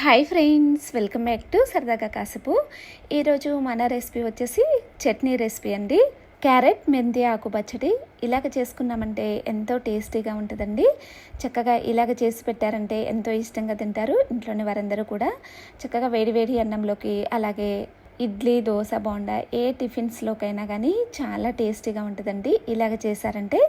Hi friends welcome back to Saradaga Kasepu. ఈరోజు మన recipe వచ్చేసి చట్నీ రెసిపీ అండి. క్యారెట్ మెంతి ఆకు పచ్చడి ఇలాగ చేసుకున్నామంటే ఎంతో టేస్టీగా ఉంటుందండి. చక్కగా ఇలాగ చేసి పెట్టారంటే ఎంతో ఇష్టంగా తింటారు ఇంట్లోని వారందరూ కూడా. చక్కగా వేడి వేడి అన్నంలోకి అలాగే ఇడ్లీ దోశ బోండా ఏ టిఫిన్స్లోకైనా కానీ చాలా టేస్టీగా ఉంటుందండి. ఇలాగ చేశారంటే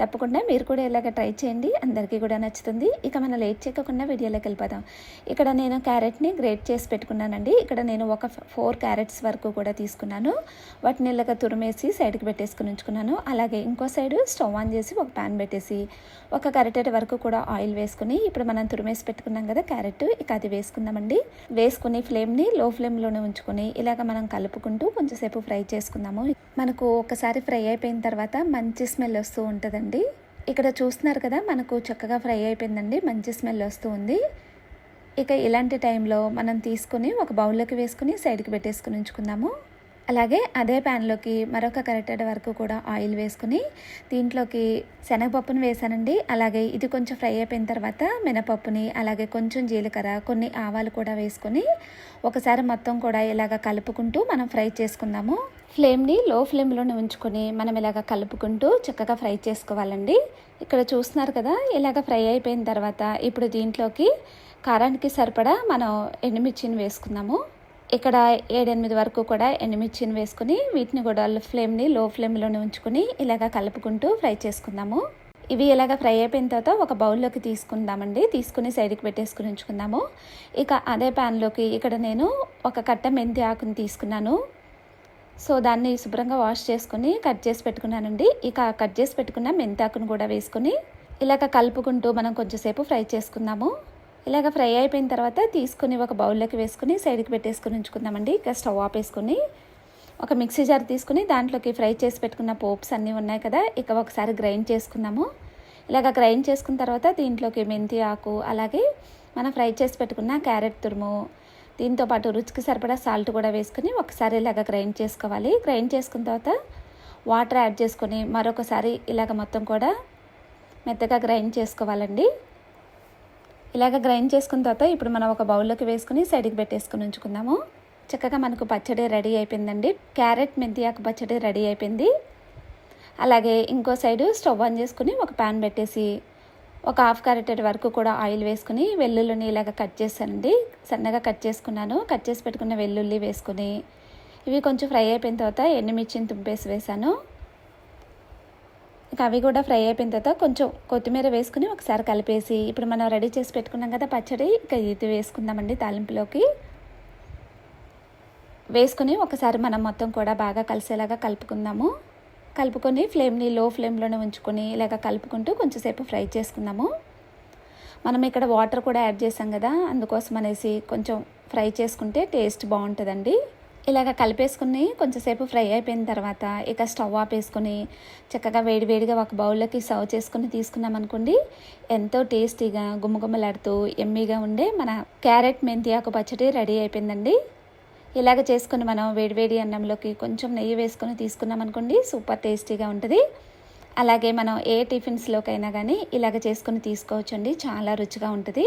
తప్పకుండా మీరు కూడా ఇలాగ ట్రై చేయండి. అందరికీ కూడా నచ్చుతుంది. ఇక మనం లేట్ చేయకుండా వీడియోలోకి వెళ్ళిపోదాం. ఇక్కడ నేను క్యారెట్ని గ్రేట్ చేసి పెట్టుకున్నానండి. ఇక్కడ నేను ఒక ఫోర్ క్యారెట్స్ వరకు కూడా తీసుకున్నాను. వాటిని ఇలాగ తురిమేసి సైడ్కి పెట్టేసుకుని ఉంచుకున్నాను. అలాగే ఇంకో సైడ్ స్టవ్ ఆన్ చేసి ఒక ప్యాన్ పెట్టేసి ఒక కరెక్ట్ వరకు కూడా ఆయిల్ వేసుకుని ఇప్పుడు మనం తురిమేసి పెట్టుకున్నాం కదా క్యారెట్ ఇక అది వేసుకుందామండి. వేసుకుని ఫ్లేమ్ని లో ఫ్లేమ్లోనే ఉంచుకొని ఇలాగ మనం కలుపుకుంటూ కొంచెంసేపు ఫ్రై చేసుకుందాము. మనకు ఒకసారి ఫ్రై అయిపోయిన తర్వాత మంచి స్మెల్ వస్తూ ఉంటుందండి. ఇక్కడ చూస్తున్నారు కదా మనకు చక్కగా ఫ్రై అయిపోయిందండి. మంచి స్మెల్ వస్తూ ఉంది. ఇక ఇలాంటి టైంలో మనం తీసుకుని ఒక బౌల్లోకి వేసుకుని సైడ్కి పెట్టేసుకుని ఉంచుకుందాము. అలాగే అదే ప్యాన్లోకి మరొక కరెక్టెడ్ వరకు కూడా ఆయిల్ వేసుకుని దీంట్లోకి శనగపప్పును వేసానండి. అలాగే ఇది కొంచెం ఫ్రై అయిపోయిన తర్వాత మినపప్పుని అలాగే కొంచెం జీలకర్ర కొన్ని ఆవాలు కూడా వేసుకొని ఒకసారి మొత్తం కూడా ఇలాగ కలుపుకుంటూ మనం ఫ్రై చేసుకుందాము. ఫ్లేమ్ని లో ఫ్లేమ్లోనే ఉంచుకొని మనం ఇలాగ కలుపుకుంటూ చక్కగా ఫ్రై చేసుకోవాలండి. ఇక్కడ చూస్తున్నారు కదా ఇలాగ ఫ్రై అయిపోయిన తర్వాత ఇప్పుడు దీంట్లోకి కారానికి సరిపడా మనం ఎండుమిర్చిని వేసుకుందాము. ఇక్కడ ఏడెనిమిది వరకు కూడా ఎండుమిర్చిని వేసుకుని వీటిని కూడా ఫ్లేమ్ని లో ఫ్లేమ్లోనే ఉంచుకుని ఇలాగ కలుపుకుంటూ ఫ్రై చేసుకుందాము. ఇవి ఇలాగ ఫ్రై అయిపోయిన తర్వాత ఒక బౌల్లోకి తీసుకుందామండి. తీసుకుని సైడ్కి పెట్టేసుకుని ఉంచుకుందాము. ఇక అదే ప్యాన్లోకి ఇక్కడ నేను ఒక కట్ట మెంతి ఆకుని తీసుకున్నాను. సో దాన్ని శుభ్రంగా వాష్ చేసుకుని కట్ చేసి పెట్టుకున్నానండి. ఇక కట్ చేసి పెట్టుకున్న మెంతాకును కూడా వేసుకుని ఇలాగ కలుపుకుంటూ మనం కొంచెంసేపు ఫ్రై చేసుకుందాము. ఇలాగ ఫ్రై అయిపోయిన తర్వాత తీసుకుని ఒక బౌల్లోకి వేసుకుని సైడ్కి పెట్టేసుకుని ఉంచుకుందామండి. ఇక స్టవ్ ఆపేసుకొని ఒక మిక్సీ జార్ తీసుకుని దాంట్లోకి ఫ్రై చేసి పెట్టుకున్న పోప్స్ అన్నీ ఉన్నాయి కదా ఇక ఒకసారి గ్రైండ్ చేసుకుందాము. ఇలాగ గ్రైండ్ చేసుకున్న తర్వాత దీంట్లోకి మెంతి ఆకు అలాగే మనం ఫ్రై చేసి పెట్టుకున్న క్యారెట్ తురుము దీంతో పాటు రుచికి సరిపడా సాల్ట్ కూడా వేసుకుని ఒకసారి ఇలాగ గ్రైండ్ చేసుకోవాలి. గ్రైండ్ చేసుకున్న తర్వాత వాటర్ యాడ్ చేసుకొని మరొకసారి ఇలాగ మొత్తం కూడా మెత్తగా గ్రైండ్ చేసుకోవాలండి. ఇలాగ గ్రైండ్ చేసుకున్న తర్వాత ఇప్పుడు మనం ఒక బౌల్లోకి వేసుకుని సైడ్కి పెట్టేసుకుని ఉంచుకుందాము. చక్కగా మనకు పచ్చడి రెడీ అయిపోయిందండి. క్యారెట్ మెంతి ఆకు పచ్చడి రెడీ అయిపోయింది. అలాగే ఇంకో సైడు స్టవ్ ఆన్ చేసుకుని ఒక ప్యాన్ పెట్టేసి ఒక హాఫ్ క్యారెట్ వరకు కూడా ఆయిల్ వేసుకుని వెల్లుల్లిని ఇలాగ కట్ చేశానండి. సన్నగా కట్ చేసుకున్నాను. కట్ చేసి పెట్టుకున్న వెల్లుల్లి వేసుకుని ఇవి కొంచెం ఫ్రై అయిపోయిన తర్వాత ఎండుమిర్చిని తుంపేసి వేసాను అవి కూడా ఫ్రై అయిపోయిన తర్వాత కొంచెం కొత్తిమీర వేసుకుని ఒకసారి కలిపేసి ఇప్పుడు మనం రెడీ చేసి పెట్టుకున్నాం కదా పచ్చడి ఇక ఇది వేసుకుందామండి తాలింపులోకి. వేసుకుని ఒకసారి మనం మొత్తం కూడా బాగా కలిసేలాగా కలుపుకుందాము. కలుపుకొని ఫ్లేమ్ని లో ఫ్లేమ్లోనే ఉంచుకొని ఇలాగ కలుపుకుంటూ కొంచెంసేపు ఫ్రై చేసుకుందాము. మనం ఇక్కడ వాటర్ కూడా యాడ్ చేసాం కదా అందుకోసం అనేసి కొంచెం ఫ్రై చేసుకుంటే టేస్ట్ బాగుంటుందండి. ఇలాగ కలిపేసుకుని కొంచెంసేపు ఫ్రై అయిపోయిన తర్వాత ఇక స్టవ్ ఆపేసుకొని చక్కగా వేడివేడిగా ఒక బౌల్లోకి సర్వ్ చేసుకుని తీసుకున్నాం అనుకోండి ఎంతో టేస్టీగా గుమ్మగుమ్మలాడుతూ ఎమ్మీగా ఉండే మన క్యారెట్ మెంతి ఆకు పచ్చడి రెడీ అయిపోయిందండి. ఇలాగ చేసుకుని మనం వేడివేడి అన్నంలోకి కొంచెం నెయ్యి వేసుకొని తీసుకున్నాం అనుకోండి సూపర్ టేస్టీగా ఉంటుంది. అలాగే మనం ఏ టిఫిన్స్లోకైనా కానీ ఇలాగ చేసుకుని తీసుకోవచ్చండి చాలా రుచిగా ఉంటుంది.